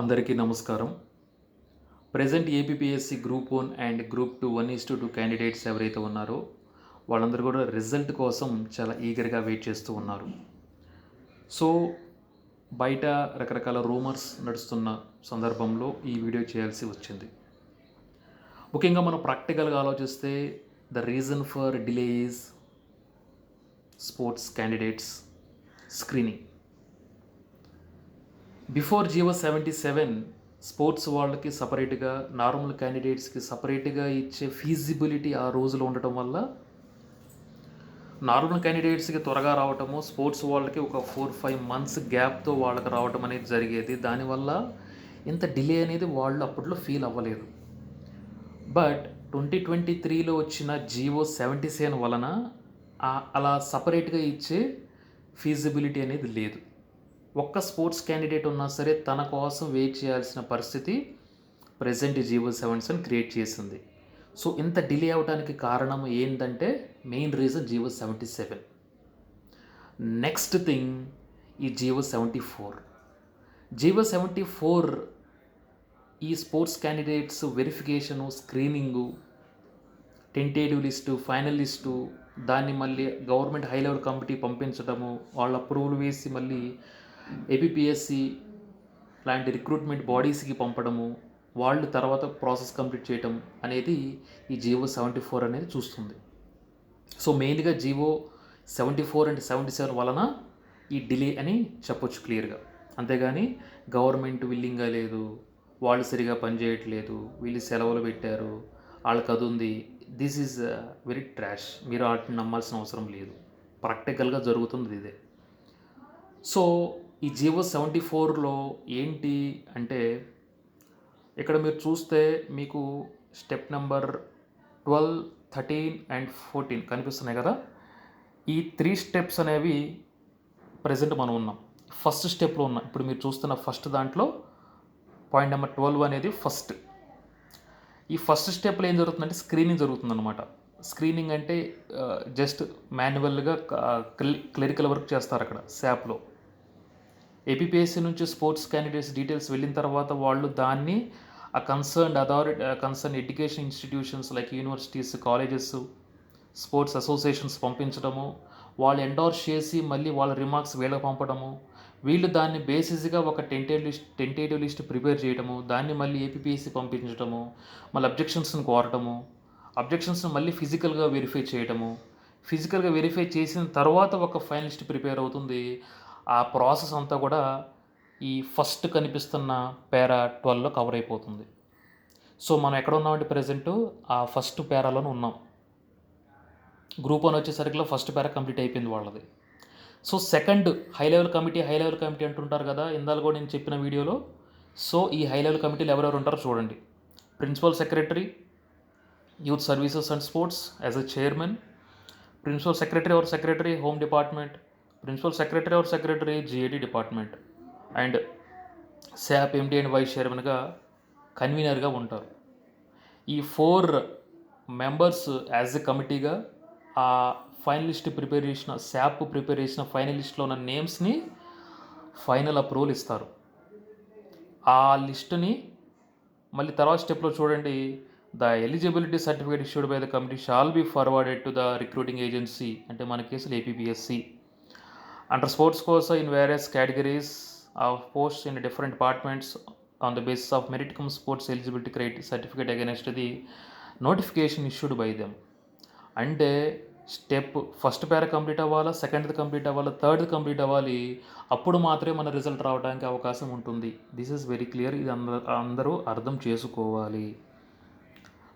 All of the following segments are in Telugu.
అందరికీ నమస్కారం. Present APSC group one and group two one is to two candidates ఎవరైతే ఉన్నారో వాళ్ళందరూ కూడా రిజల్ట్ కోసం చాలా ఈగర్గా వెయిట్ చేస్తూ ఉన్నారు. సో బయట రకరకాల రూమర్స్ నడుస్తున్న సందర్భంలో ఈ వీడియో చేయాల్సి వచ్చింది. ముఖ్యంగా మనం ప్రాక్టికల్గా ఆలోచిస్తే the reason for delay is sports candidates screening before GO seventy seven sports వాళ్ళకి సపరేట్గా నార్మల్ క్యాండిడేట్స్కి సపరేట్గా ఇచ్చే ఫీజిబిలిటీ ఆ రోజులో ఉండటం వల్ల నార్మల్ క్యాండిడేట్స్కి త్వరగా రావటము స్పోర్ట్స్ వాళ్ళకి ఒక ఫోర్ ఫైవ్ మంత్స్ గ్యాప్తో వాళ్ళకి రావటం అనేది జరిగేది. దానివల్ల ఇంత డిలే అనేది వాళ్ళు అప్పట్లో ఫీల్ అవ్వలేదు. బట్ ట్వంటీ ట్వంటీ త్రీలో వచ్చిన జియో సెవెంటీ సెవెన్ వలన అలా సపరేట్గా ఇచ్చే ఫీజిబిలిటీ అనేది లేదు. ఒక్క స్పోర్ట్స్ క్యాండిడేట్ ఉన్నా సరే తన కోసం వెయిట్ చేయాల్సిన పరిస్థితి present GO seventy seven create చేసింది. సో ఇంత డిలే అవడానికి కారణం ఏంటంటే main reason GO seventy seven. Next thing ఈ GO seventy four. GO seventy four ఈ sports candidates verification screening tentative list final list దాన్ని మళ్ళీ గవర్నమెంట్ హై లెవెల్ కమిటీ పంపించడము వాళ్ళ అప్రూవల్ వేసి మళ్ళీ ఏపీఎస్సి లాంటి రిక్రూట్మెంట్ బాడీస్కి పంపడము వాళ్ళు తర్వాత ప్రాసెస్ కంప్లీట్ చేయటం అనేది ఈ జివో సెవెంటీ ఫోర్ అనేది చూస్తుంది. సో మెయిన్గా GO seventy four and seventy seven వలన ఈ డిలే అని చెప్పొచ్చు క్లియర్గా అంతేగాని గవర్నమెంట్ విల్లింగ్గా లేదు వాళ్ళు సరిగా పనిచేయట్లేదు వీళ్ళు సెలవులు పెట్టారు వాళ్ళకి అది ఉంది. దిస్ ఈజ్ వెరీ ట్రాష్ మీరు వాటిని నమ్మాల్సిన అవసరం లేదు. ప్రాక్టికల్గా జరుగుతుంది ఇదే. సో ఈ జివో సెవెంటీ ఫోర్లో ఏంటి అంటే ఇక్కడ మీరు చూస్తే మీకు step number twelve thirteen and fourteen కనిపిస్తున్నాయి కదా. ఈ త్రీ స్టెప్స్ అనేవి ప్రజెంట్ మనం ఉన్నాం. ఫస్ట్ స్టెప్లో ఉన్నాం. ఇప్పుడు మీరు చూస్తున్న ఫస్ట్ దాంట్లో పాయింట్ నెంబర్ ట్వెల్వ్ అనేది ఫస్ట్. ఈ ఫస్ట్ స్టెప్లో ఏం జరుగుతుందంటే స్క్రీనింగ్ జరుగుతుందన్నమాట. స్క్రీనింగ్ అంటే జస్ట్ మాన్యువల్గా క్లరికల్ వర్క్ చేస్తారు అక్కడ శాప్లో. ఏపీపీఎస్సీ నుంచి స్పోర్ట్స్ క్యాండిడేట్స్ డీటెయిల్స్ వెళ్ళిన తర్వాత వాళ్ళు దాన్ని ఆ concerned authority concern education institutions like universities colleges sports associations పంపించడము వాళ్ళు ఎండోర్స్ చేసి మళ్ళీ వాళ్ళ రిమార్క్స్ వీళ్ళకి పంపడము వీళ్ళు దాన్ని బేసిస్గా ఒక tentative list tentative list prepare చేయడము దాన్ని మళ్ళీ ఏపీపీఎస్సీ పంపించడము మళ్ళీ అబ్జెక్షన్స్ని కోరటము అబ్జెక్షన్స్ని మళ్ళీ ఫిజికల్గా వెరిఫై చేయడము ఫిజికల్గా వెరిఫై చేసిన తర్వాత ఒక ఫైనలిస్ట్ ప్రిపేర్ అవుతుంది. ఆ ప్రాసెస్ అంతా కూడా ఈ ఫస్ట్ కనిపిస్తున్న పేరా ట్వెల్వ్లో కవర్ అయిపోతుంది. సో మనం ఎక్కడ ఉన్నామంటే ప్రజెంట్? ఆ ఫస్ట్ పేరాలోనే ఉన్నాం. గ్రూప్ వన్ వచ్చేసరికి ఫస్ట్ పేరా కంప్లీట్ అయిపోయింది వాళ్ళది. So second high level committee high level committee అంటుంటారు కదా ఇందాక కూడా నేను చెప్పిన వీడియోలో. సో ఈ హై లెవెల్ కమిటీలు ఎవరెవరు ఉంటారో చూడండి. Principal secretary youth services and sports as a chairman. Principal secretary or secretary home department principal secretary or secretary GAD department. And SAAP MD and vice చైర్మన్గా కన్వీనర్గా ఉంటారు. ఈ ఫోర్ మెంబర్స్ యాజ్ ఎ కమిటీగా ఆ ఫైనలిస్ట్ ప్రిపేర్ చేసిన శాప్ ప్రిపేర్ చేసిన ఫైనలిస్ట్లో ఉన్న నేమ్స్ని ఫైనల్ అప్రూవల్ ఇస్తారు. ఆ లిస్టుని మళ్ళీ తర్వాత స్టెప్లో చూడండి. The eligibility certificate issued by the committee shall be forwarded to the recruiting agency అంటే మన కేసులు ఏపీఎస్సి అండర్ స్పోర్ట్స్ కోసం in various categories of post in different departments on the basis of merit cum sports eligibility criteria certificate against the notification issued by them అంటే స్టెప్ ఫస్ట్ పేర కంప్లీట్ అవ్వాలా సెకండ్ది కంప్లీట్ అవ్వాలా థర్డ్ కంప్లీట్ అవ్వాలి అప్పుడు మాత్రమే మన రిజల్ట్ రావడానికి అవకాశం ఉంటుంది. దిస్ ఈజ్ వెరీ క్లియర్ ఇది అందరూ అందరూ అర్థం చేసుకోవాలి.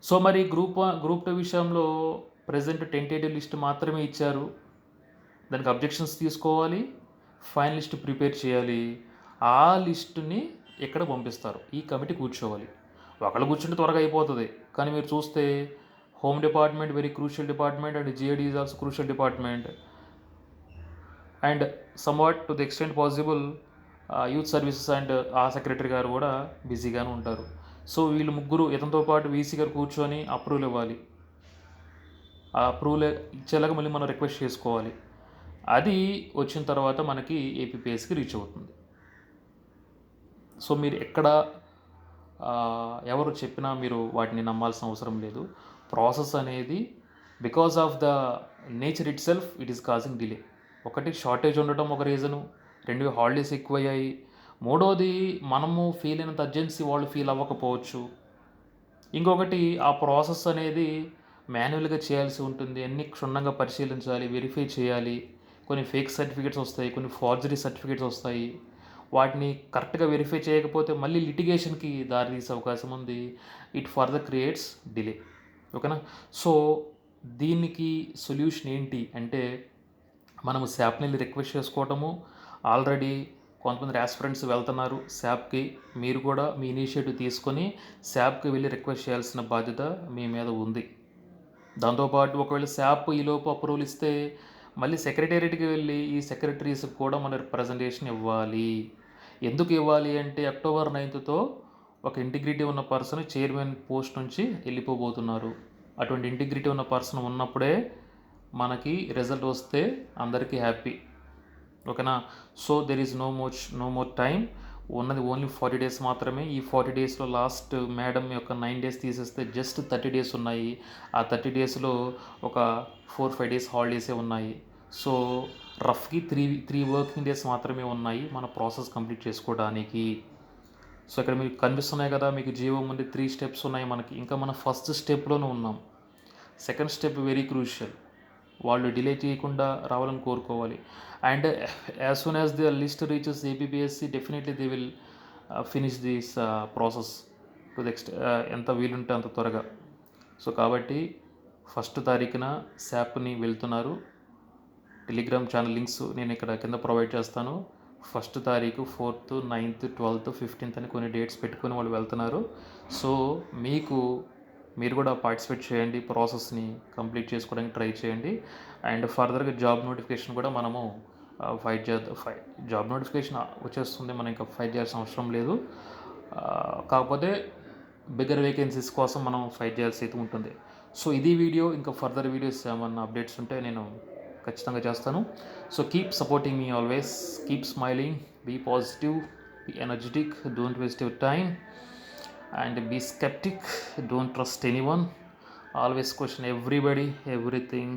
సో మరి గ్రూప్ గ్రూప్ టూ విషయంలో ప్రజెంట్ టెంటేటివ్ లిస్ట్ మాత్రమే ఇచ్చారు. దానికి అబ్జెక్షన్స్ తీసుకోవాలి ఫైనల్ లిస్ట్ ప్రిపేర్ చేయాలి. ఆ లిస్టుని ఎక్కడ పంపిస్తారు? ఈ కమిటీ కూర్చోవాలి. ఒకళ్ళు కూర్చుంటే త్వరగా అయిపోతుంది. కానీ మీరు చూస్తే home department very crucial department and GAD is also crucial department. And somewhat to the extent possible youth services and ఆ సెక్రటరీ గారు కూడా బిజీగానే ఉంటారు. సో వీళ్ళు ముగ్గురు ఇతనితో పాటు వీసీ గారు కూర్చొని అప్రూవల్ ఇవ్వాలి. ఆ అప్రూవల్ ఇచ్చేలాగా మళ్ళీ మనం రిక్వెస్ట్ చేసుకోవాలి. అది వచ్చిన తర్వాత మనకి ఏపీపీఎస్కి రీచ్ అవుతుంది. సో మీరు ఎక్కడ ఎవరు చెప్పినా మీరు వాటిని నమ్మాల్సిన అవసరం లేదు. ప్రాసెస్ అనేది because of the nature itself it is causing delay. ఒకటి షార్టేజ్ ఉండటం ఒక రీజను రెండు హాలిడేస్ ఎక్కువయ్యాయి. మూడోది మనము ఫీల్ అయినంత అర్జెన్సీ వాళ్ళు ఫీల్ అవ్వకపోవచ్చు. ఇంకొకటి ఆ ప్రాసెస్ అనేది మాన్యువల్గా చేయాల్సి ఉంటుంది. అన్ని క్షుణ్ణంగా పరిశీలించాలి వెరిఫై చేయాలి. కొన్ని ఫేక్ సర్టిఫికేట్స్ వస్తాయి కొన్ని ఫార్జరీ సర్టిఫికేట్స్ వస్తాయి. వాటిని కరెక్ట్గా వెరిఫై చేయకపోతే మళ్ళీ లిటిగేషన్కి దారి తీసే అవకాశం ఉంది. ఇట్ ఫర్దర్ క్రియేట్స్ డిలే ఓకేనా సో దీనికి సొల్యూషన్ ఏంటి అంటే మనము శాప్ని వెళ్ళి రిక్వెస్ట్ చేసుకోవటము. ఆల్రెడీ కొంతమంది యాస్పిరెంట్స్ వెళ్తున్నారు శాప్కి మీరు కూడా మీ ఇనిషియేటివ్ తీసుకొని శాప్కి వెళ్ళి రిక్వెస్ట్ చేయాల్సిన బాధ్యత మీ మీద ఉంది. దాంతోపాటు ఒకవేళ శాప్ ఈలోపు అప్రూవల్ ఇస్తే మళ్ళీ సెక్రటేరియట్కి వెళ్ళి ఈ సెక్రటరీస్కి కూడా మన ప్రజెంటేషన్ ఇవ్వాలి. ఎందుకు ఇవ్వాలి అంటే అక్టోబర్ నైన్త్తో ఒక ఇంటిగ్రిటీ ఉన్న పర్సన్ చైర్మన్ పోస్ట్ నుంచి వెళ్ళిపోబోతున్నారు. అటువంటి ఇంటిగ్రిటీ ఉన్న పర్సన్ ఉన్నప్పుడే మనకి రిజల్ట్ వస్తే అందరికీ హ్యాపీ ఓకేనా? So there is no much no more time ఉన్నది ఓన్లీ ఫార్టీ డేస్ మాత్రమే. ఈ ఫార్టీ డేస్లో లాస్ట్ మేడం యొక్క నైన్ డేస్ తీసేస్తే జస్ట్ థర్టీ డేస్ ఉన్నాయి. ఆ థర్టీ డేస్లో ఒక ఫోర్ ఫైవ్ డేస్ హాలిడేసే ఉన్నాయి. సో రఫ్కి త్రీ త్రీ వర్కింగ్ డేస్ మాత్రమే ఉన్నాయి. మన ప్రాసెస్ కంప్లీట్ చేసుకోవడానికి. సో ఇక్కడ మీకు కనిపిస్తున్నాయి కదా మీకు జీవో ముందు త్రీ స్టెప్స్ ఉన్నాయి మనకి. ఇంకా మన ఫస్ట్ స్టెప్లోనే ఉన్నాం. Second step very crucial. వాళ్ళు డిలే చేయకుండా రావాలని కోరుకోవాలి. And as soon as the list reaches APPSC definitely they will finish this process to ఎక్స్ట్ ఎంత వీలుంటే అంత త్వరగా. సో కాబట్టి ఫస్ట్ తారీఖున శాప్ని వెళ్తున్నారు. టెలిగ్రామ్ ఛానల్ లింక్స్ నేను ఇక్కడ కింద ప్రొవైడ్ చేస్తాను. ఫస్ట్ తారీఖు ఫోర్త్ నైన్త్ ట్వెల్త్ ఫిఫ్టీన్త్ అని కొన్ని డేట్స్ పెట్టుకొని వాళ్ళు వెళ్తున్నారు. సో మీకు మీరు కూడా పార్టిసిపేట్ చేయండి ప్రాసెస్ని కంప్లీట్ చేసుకోవడానికి ట్రై చేయండి. అండ్ ఫర్దర్గా జాబ్ నోటిఫికేషన్ కూడా మనము ఫైట్ చే ఫై జాబ్ నోటిఫికేషన్ వచ్చేస్తుంది మనం ఇంకా ఫైట్ చేయాల్సిన అవసరం లేదు. కాకపోతే బిగ్గర్ వేకెన్సీస్ కోసం మనం ఫైట్ చేయాల్సి అయితే ఉంటుంది. సో ఇది వీడియో ఇంకా ఫర్దర్ వీడియోస్ ఏమన్నా అప్డేట్స్ ఉంటే నేను ఖచ్చితంగా చేస్తాను. So keep supporting me always keep smiling be positive be energetic don't waste your time and be skeptic don't trust any one always question everybody everything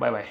bye bye